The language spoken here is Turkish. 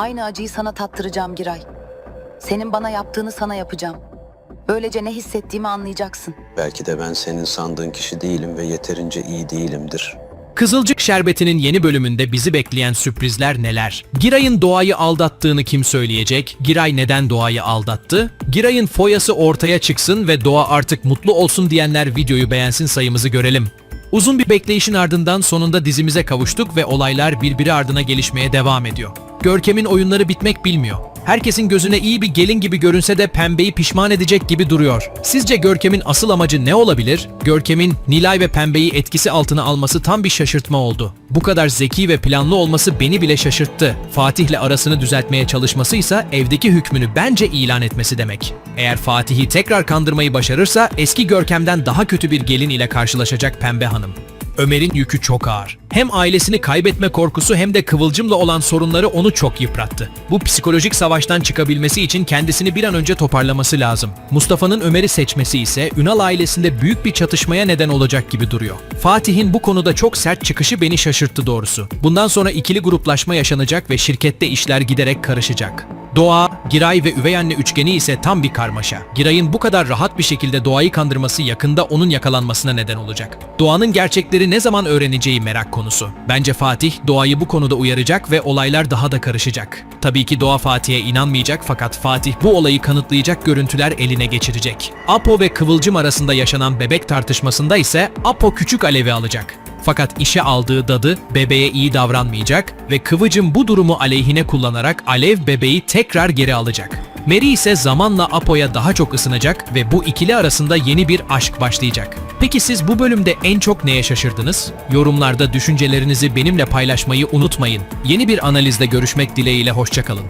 Aynı acıyı sana tattıracağım Giray. Senin bana yaptığını sana yapacağım. Böylece ne hissettiğimi anlayacaksın. Belki de ben senin sandığın kişi değilim ve yeterince iyi değilimdir. Kızılcık Şerbeti'nin yeni bölümünde bizi bekleyen sürprizler neler? Giray'ın doğayı aldattığını kim söyleyecek? Giray neden doğayı aldattı? Giray'ın foyası ortaya çıksın ve doğa artık mutlu olsun diyenler videoyu beğensin sayımızı görelim. Uzun bir bekleyişin ardından sonunda dizimize kavuştuk ve olaylar birbiri ardına gelişmeye devam ediyor. Görkem'in oyunları bitmek bilmiyor. Herkesin gözüne iyi bir gelin gibi görünse de pembeyi pişman edecek gibi duruyor. Sizce Görkem'in asıl amacı ne olabilir? Görkem'in Nilay ve pembeyi etkisi altına alması tam bir şaşırtma oldu. Bu kadar zeki ve planlı olması beni bile şaşırttı. Fatih'le arasını düzeltmeye çalışması ise evdeki hükmünü bence ilan etmesi demek. Eğer Fatih'i tekrar kandırmayı başarırsa eski Görkem'den daha kötü bir gelin ile karşılaşacak Pembe Hanım. Ömer'in yükü çok ağır. Hem ailesini kaybetme korkusu hem de Kıvılcım'la olan sorunları onu çok yıprattı. Bu psikolojik savaştan çıkabilmesi için kendisini bir an önce toparlaması lazım. Mustafa'nın Ömer'i seçmesi ise Ünal ailesinde büyük bir çatışmaya neden olacak gibi duruyor. Fatih'in bu konuda çok sert çıkışı beni şaşırttı doğrusu. Bundan sonra ikili gruplaşma yaşanacak ve şirkette işler giderek karışacak. Doğa, Giray ve üvey anne üçgeni ise tam bir karmaşa. Giray'ın bu kadar rahat bir şekilde Doğa'yı kandırması yakında onun yakalanmasına neden olacak. Doğanın gerçekleri ne zaman öğreneceği merak konusu. Bence Fatih Doğa'yı bu konuda uyaracak ve olaylar daha da karışacak. Tabii ki Doğa Fatih'e inanmayacak fakat Fatih bu olayı kanıtlayacak görüntüler eline geçirecek. Apo ve Kıvılcım arasında yaşanan bebek tartışmasında ise Apo küçük alevi alacak. Fakat işe aldığı dadı bebeğe iyi davranmayacak ve Kıvıcım bu durumu aleyhine kullanarak Alev bebeği tekrar geri alacak. Mary ise zamanla Apo'ya daha çok ısınacak ve bu ikili arasında yeni bir aşk başlayacak. Peki siz bu bölümde en çok neye şaşırdınız? Yorumlarda düşüncelerinizi benimle paylaşmayı unutmayın. Yeni bir analizde görüşmek dileğiyle hoşçakalın.